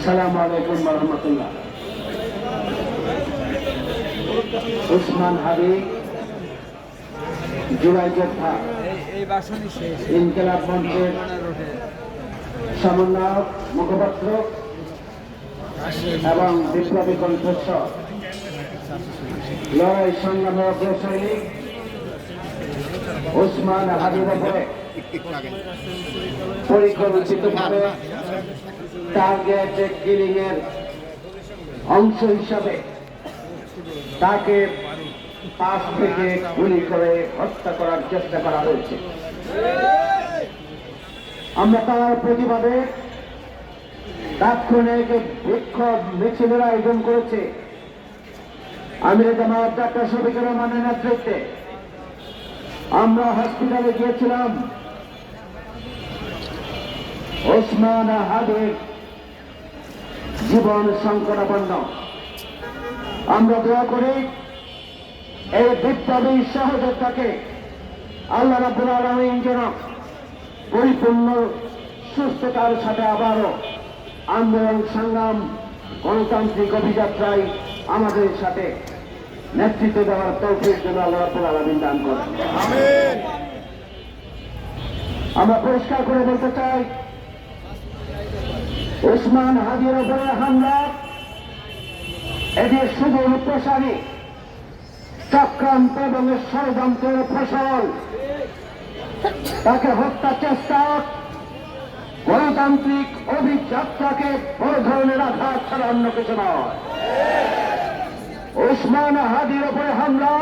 আসসালামু আলাইকুম রহমতুল্লাহ উসমান হাবিব, জুলাই যোদ্ধা ইনকেলাব মঞ্চের সমন্বয়ক, মুখপাত্র এবং বিপ্লবী কণ্ঠস্বর লড়াই সংগ্রামের অগ্রসৈনিক ওসমান হাবিব পরিকল্পিতভাবে টার্গেট কিলিং এর অংশ হিসাবে তাকে পাশ থেকে গুলি করে হত্যা করার চেষ্টা করা হয়েছে। আমরা তার প্রতিবাদে তাৎক্ষণিক বিক্ষোভ মিছিলের আয়োজন করেছে। আমির জামাত ডাক্তার শফিকুর রহমানের নেতৃত্বে। আমরা হসপিটালে গিয়েছিলাম। ওসমান হাবিব জীবন সংকটাপন্ন। আমরা দোয়া করি এই বিপ্লবী সহযোদ্ধাকে আল্লাহ রাব্বুল আলামিন যেন পরিপূর্ণ সুস্থতার সাথে আবারও আন্দোলন সংগ্রাম গণতান্ত্রিক অভিযাত্রায় আমাদের সাথে নেতৃত্ব দেওয়ার তৌফিক যেন আল্লাহ রাব্বুল আলামিন দান করেন। আমরা পরিষ্কার করে বলতে চাই ওসমান হাজির উপরে হামলা। এটি শুধু প্রসারী চক্রান্ত এবং ষড়যন্ত্রের ফসল। তাকে হত্যা চেষ্টা গণতান্ত্রিক অভিযাত্রাকে বড় ধরনের আঘাত ছাড়া অন্য কিছু নয়। ওসমান হাদির ওপরে হামলা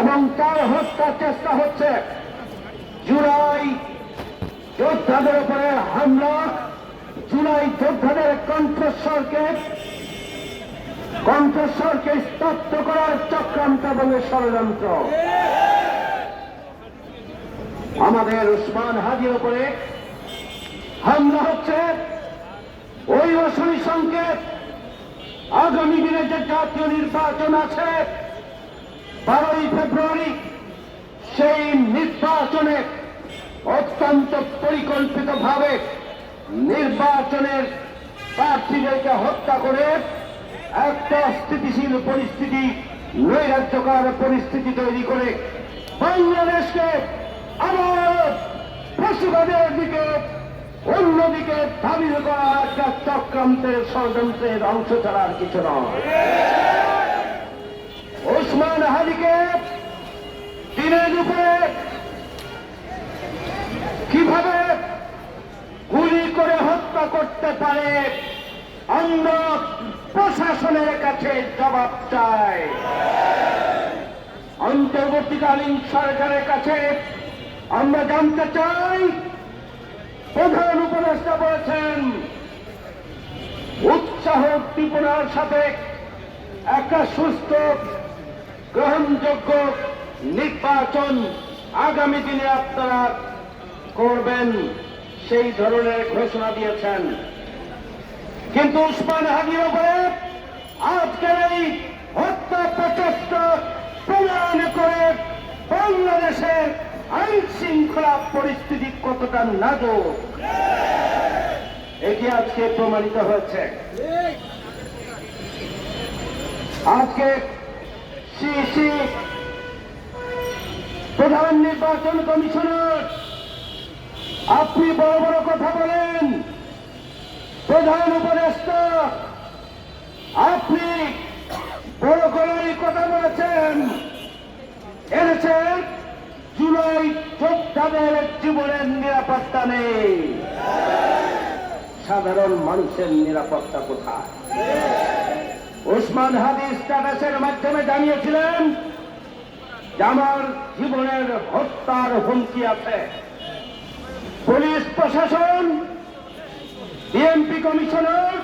এবং তার হত্যা চেষ্টা হচ্ছে। জুলাই যোদ্ধাদের ওপরে হামলা। জুলাই যোদ্ধাদের কণ্ঠস্বরকে কণ্ঠস্বরকে স্তব্ধ করার চক্রান্ত এবং ষড়যন্ত্র। আমাদের উসমান হাজির উপরে হামলা হচ্ছে। ওই অসুরি সংকেত আগামী দিনে যে জাতীয় নির্বাচন আছে, বারোই ফেব্রুয়ারি সেই নির্বাচনে অত্যন্ত পরিকল্পিতভাবে নির্বাচনের প্রার্থীদেরকে হত্যা করে একটা স্থিতিশীল পরিস্থিতি, নৈরাজ্যকর পরিস্থিতি তৈরি করে বাংলাদেশকে আবার পশুবাদের দিকে, অন্যদিকে দাবি করা একটা চক্রান্তের ষড়যন্ত্রের অংশ ছাড়া আর কিছু নয়। ওসমান হাদিকে দিনের উপরে কীভাবে করতে পারে। আমরা প্রশাসনের কাছে জবাব চাই। অন্তর্বর্তীকালীন সরকারের কাছে আমরা জানতে চাই, প্রধান উপদেষ্টা বলেছেন, উৎসাহ উদ্দীপনার সাথে একটা সুস্থ, গ্রহণযোগ্য নির্বাচন আগামী দিনে আপনারা করবেন, সেই ধরনের ঘোষণা দিয়েছেন। কিন্তু উসমান হাজির উপরে আজকের এই হত্যা প্রচেষ্টা প্রমাণ করে বাংলাদেশের আইন শৃঙ্খলা পরিস্থিতি কতটা নাজুক। এটি আজকে প্রমাণিত হয়েছে। আজকে সিসি প্রধান নির্বাচন কমিশনার, আপনি বড় বড় কথা বলেন। প্রধান উপদেষ্টা, আপনি বড় গলায় কথা বলেছেন। এনেছেন জুলাই যোদ্ধাদের জীবনের নিরাপত্তা নেই। সাধারণ মানুষের নিরাপত্তা কোথায়? ওসমান হাদি স্ট্যাটাসের মাধ্যমে জানিয়েছিলেন যে আমার জীবনের হত্যার হুমকি আছে। পুলিশ প্রশাসন ডিএমপি কমিশনার,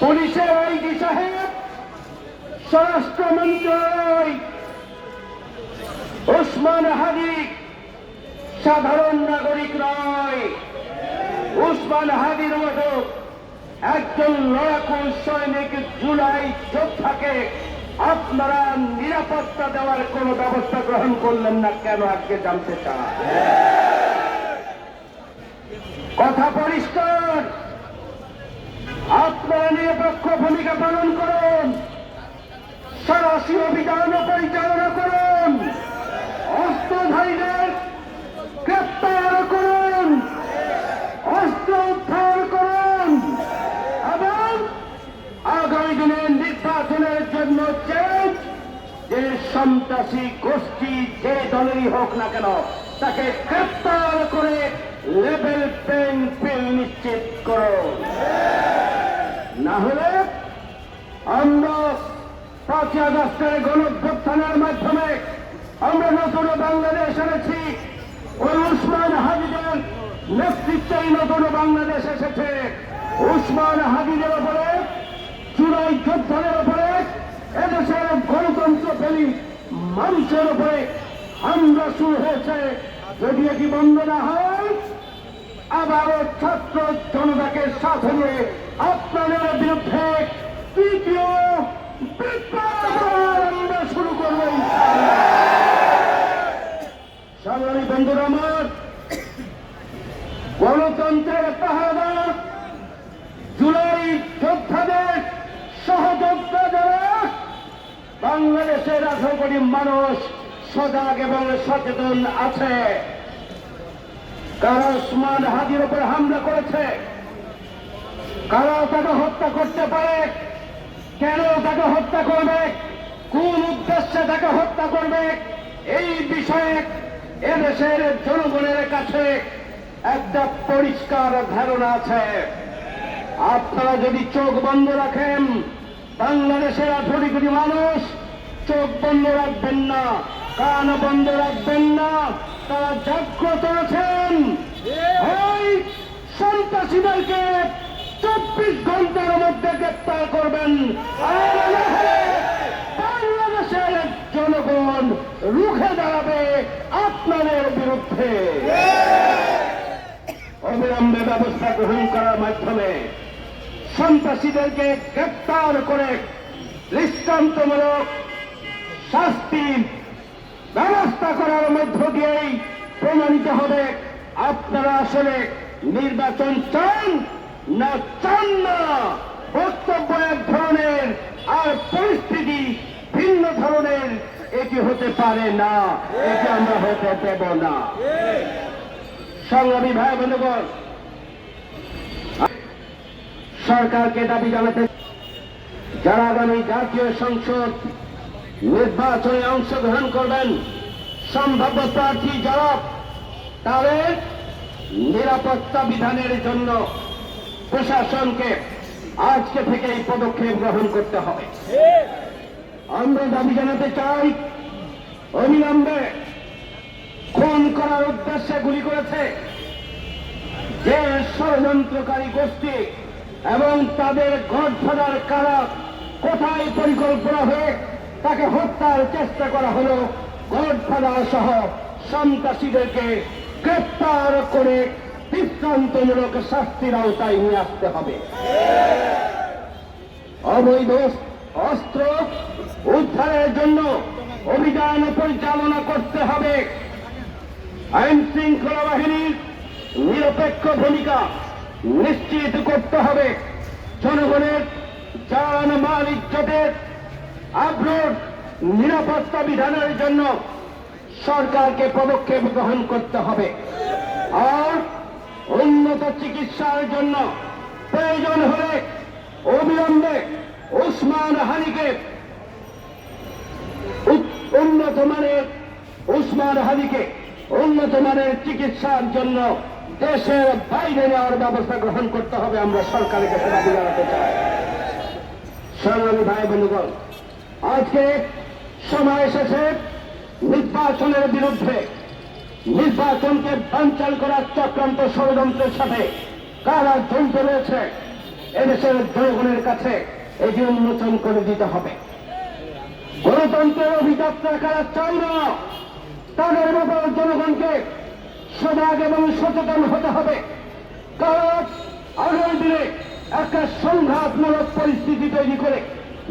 পুলিশের আইজি সাহেব, স্বরাষ্ট্র মন্ত্রণালয় ওসমান হাদি, সাধারণ নাগরিক নয়। ওসমান হাদির মতো একজন লড়াকু সৈনিক জুলাই যোদ্ধাকে আপনারা নিরাপত্তা দেওয়ার কোন ব্যবস্থা গ্রহণ করলেন না, কেন আজকে জানতে চান? কথা পরিষ্কার। আপনারা নিরপেক্ষ ভূমিকা পালন করুন। সরাসরি অভিযান পরিচালনা করুন। অস্ত্রধারীদের গ্রেপ্তার করুন। অস্ত্র উদ্ধার করুন। এবং আগামী দিনের নির্বাচনের জন্য চেঞ্জ, যে সন্ত্রাসী গোষ্ঠী যে দলেরই হোক না কেন, তাকে গ্রেপ্তার করে লেভেল প্লেইং ফিল্ড নিশ্চিত করুন না হলে আমরা পাঁচই আগস্টের গণভ্যুত্থানের মাধ্যমে আমরা নতুন বাংলাদেশ এনেছি। ওই উসমান হাজিদের নেতৃত্বেই নতুন বাংলাদেশ এসেছে। উসমান হাজিদের ওপরে চুরাই যোদ্ধাদের ওপরে, এদেশের গণতন্ত্র প্রেমী মানুষের উপরে হামলা শুরু হয়েছে। যদি এটি বন্ধ না হয় আবারও ছাত্র জনতাকে সাথে নিয়ে আপনাদের বিরুদ্ধে তৃতীয় শুরু করব। সংগ্রামী বন্ধুরা আমার, গণতন্ত্রের পাহাড় জুলাই যোদ্ধাদের সহযোদ্ধা যারা বাংলাদেশের আঠারো মানুষ সজাগ এবং সচেতন আছে। কারা ওসমান হাজির উপর হামলা করেছে? কারা তাকে হত্যা করতে পারে? কেন তাকে হত্যা করবে? কোন উদ্দেশ্যে তাকে হত্যা করবে? এই বিষয়ে এদেশের জনগণের কাছে একটা পরিষ্কার ধারণা আছে। আপনারা যদি চোখ বন্ধ রাখেন, বাংলাদেশের আঠারো কোটি মানুষ, চোখ বন্ধ রাখবেন না, কান বন্ধ রাখবেন না তারা জাগ্রত আছেন ওই সন্ত্রাসীদেরকে চব্বিশ ঘণ্টার মধ্যে গ্রেপ্তার করবেন। বাংলাদেশের জনগণ রুখে দাঁড়াবে আপনাদের বিরুদ্ধে। অবিলম্বে ব্যবস্থা গ্রহণ করার মাধ্যমে সন্ত্রাসীদেরকে গ্রেপ্তার করে দৃষ্টান্তমূলক শাস্তি ব্যবস্থা করার মধ্য দিয়েই প্রমাণিত হবে আপনারা আসলে নির্বাচন চান না চান না। বক্তব্য এক ধরনের আর পরিস্থিতি ভিন্ন ধরনের এটি হতে পারে না, এটি আমরা হতে দেব না। সংগ্রামী ভাই, বন্ধুগণ, সরকারকে দাবি জানাতে যারা আগামী জাতীয় সংসদ নির্বাচনে অংশগ্রহণ করবেন সম্ভাব্য প্রার্থী যারা তাদের নিরাপত্তা বিধানের জন্য প্রশাসনকে আজকে থেকে এই পদক্ষেপ গ্রহণ করতে হবে। আমরা দাবি জানাতে চাই, অবিলম্বে খুন করার উদ্দেশ্যে গুলি করেছে যে ষড়যন্ত্রকারী গোষ্ঠী এবং তাদের ঘর গডফাদার কারা কোথায় পরিকল্পনা হয়ে তাকে হত্যার চেষ্টা করা হলো গডফাদার সহ সন্ত্রাসীদেরকে গ্রেপ্তার করে দৃষ্টান্তমূলক শাস্তির আওতায় নিয়ে আসতে হবে। অবৈধ অস্ত্র উদ্ধারের জন্য অভিযান পরিচালনা করতে হবে। আইন শৃঙ্খলা বাহিনীর নিরপেক্ষ ভূমিকা নিশ্চিত করতে হবে। জনগণের জান মাল ইজ্জতের আগ্রহ নিরাপত্তা বিধানের জন্য সরকারকে পদক্ষেপ গ্রহণ করতে হবে। আর উন্নত চিকিৎসার জন্য প্রয়োজন হলে অবিলম্বে উসমান হানিকে উন্নত মানের, উসমান হানিকে উন্নত মানের চিকিৎসার জন্য দেশের বাইরে নেওয়ার ব্যবস্থা গ্রহণ করতে হবে। আমরা সরকারের কাছে দাবি জানাতে চাই। সংগ্রামী ভাই বন্ধুগণ আজকে সময় এসেছে নির্বাচনের বিরুদ্ধে। নির্বাচনকে বাঞ্চাল করার চক্রান্ত ষড়যন্ত্রের সাথে কারা জড়িত রয়েছে, এদেশের জনগণের কাছে এটি উন্মোচন করে দিতে হবে। গণতন্ত্রের অভিযাত্রা কারা চাই না তাদের ব্যাপারে জনগণকে সজাগ এবং সচেতন হতে হবে। কারণ আগামী দিনে একটা সংঘাতমূলক পরিস্থিতি তৈরি করে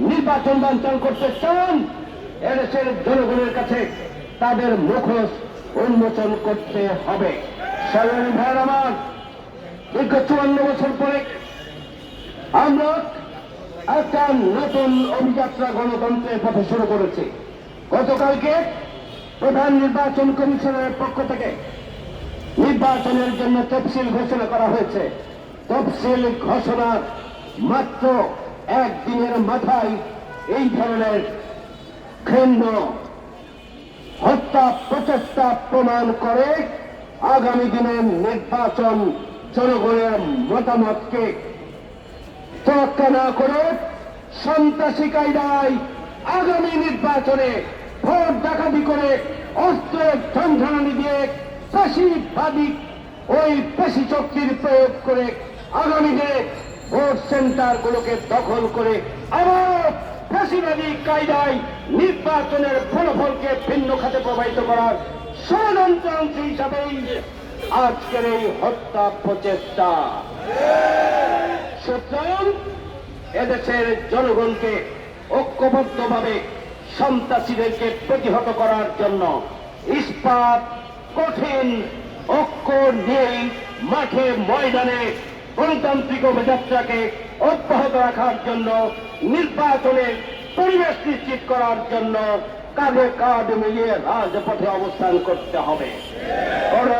নির্বাচন বাঞ্চন করতে চান, এদেশের জনগণের কাছে তাদের মুখোশ উন্মোচন করতে হবে। সাধারণ ভাইয়ের আমার। দীর্ঘ চুয়ান্ন বছর পরে আমরা একটা নতুন অভিযাত্রা গণতন্ত্রের পথে শুরু করেছি। গতকালকে প্রধান নির্বাচন কমিশনের পক্ষ থেকে নির্বাচনের জন্য তফসিল ঘোষণা করা হয়েছে। তফসিল ঘোষণার মাত্র একদিনের মাথায় এই ধরনের ঘৃণ্য হত্যা প্রচেষ্টা প্রমাণ করে আগামী দিনের নির্বাচন জনগণের মতামতকে তোয়াক্কা না করে সন্ত্রাসী কায়দায় আগামী নির্বাচনে ভোট ডাকাতি করে অস্ত্র ঝঞ্ঝানি দিয়ে পেশিবাদী ওই পেশি শক্তির প্রয়োগ করে আগামী দিনে ভোট সেন্টারগুলোকে দখল করে আবার পেশিবাদী কায়দায় নির্বাচনের ফলাফলকে ভিন্ন খাতে প্রবাহিত করার ষড়যন্ত্র অংশ হিসাবেই আজকের এই হত্যা প্রচেষ্টা। সুতরাং এদেশের জনগণকে ঐক্যবদ্ধভাবে সন্ত্রাসীদেরকে প্রতিহত করার জন্য ইস্পাত, কঠিন ঐক্য নিয়েই মাঠে ময়দানে গণতান্ত্রিক অভিযাত্রাকে অব্যাহত রাখার জন্য নির্বাচনের পরিবেশ নিশ্চিত করার জন্য কাঁধে কাঁধ মিলিয়ে রাজপথে অবস্থান করতে হবে। কোন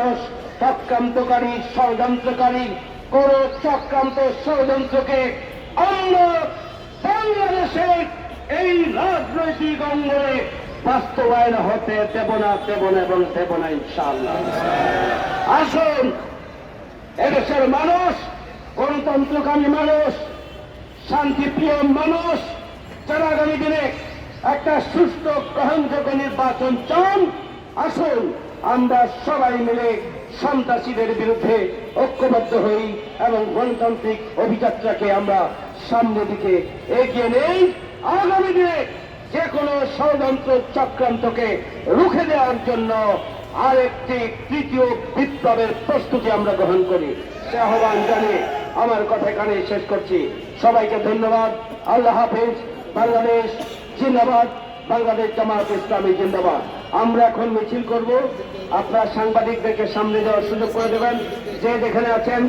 চক্রান্তকারী ষড়যন্ত্রকারী কোন চক্রান্ত ষড়যন্ত্রকে আমরা বাংলাদেশের এই রাজনৈতিক অঙ্গনে বাস্তবায়ন হতে দেব না দেব না এবং দেব না ইনশাআল্লাহ। আসুন, এদেশের মানুষ গণতন্ত্রকামী মানুষ, শান্তিপ্রিয় মানুষ, যারা আগামী দিনে একটা সুস্থ গ্রহণযোগ্য নির্বাচন চান, আসুন আমরা সবাই মিলে সন্ত্রাসীদের বিরুদ্ধে ঐক্যবদ্ধ হই এবং গণতান্ত্রিক অভিযাত্রাকে আমরা সামনে দিকে এগিয়ে নেই। আগামী দিনে যে কোনো ষড়যন্ত্র চক্রান্তকে রুখে দেওয়ার জন্য আরেকটি তৃতীয় বিপ্লবের প্রস্তুতি আমরা গ্রহণ করি। সে আহ্বান জানিয়ে আমার কথা এখানে শেষ করছি। সবাইকে ধন্যবাদ। আল্লাহ হাফিজ। বাংলাদেশ জিন্দাবাদ। বাংলাদেশ জামাত ইসলামী জিন্দাবাদ। আমরা এখন মিছিল করব। আপনার সাংবাদিকদেরকে সামনে যাওয়ার সুযোগ করে দেবেন। যে যেখানে আছেন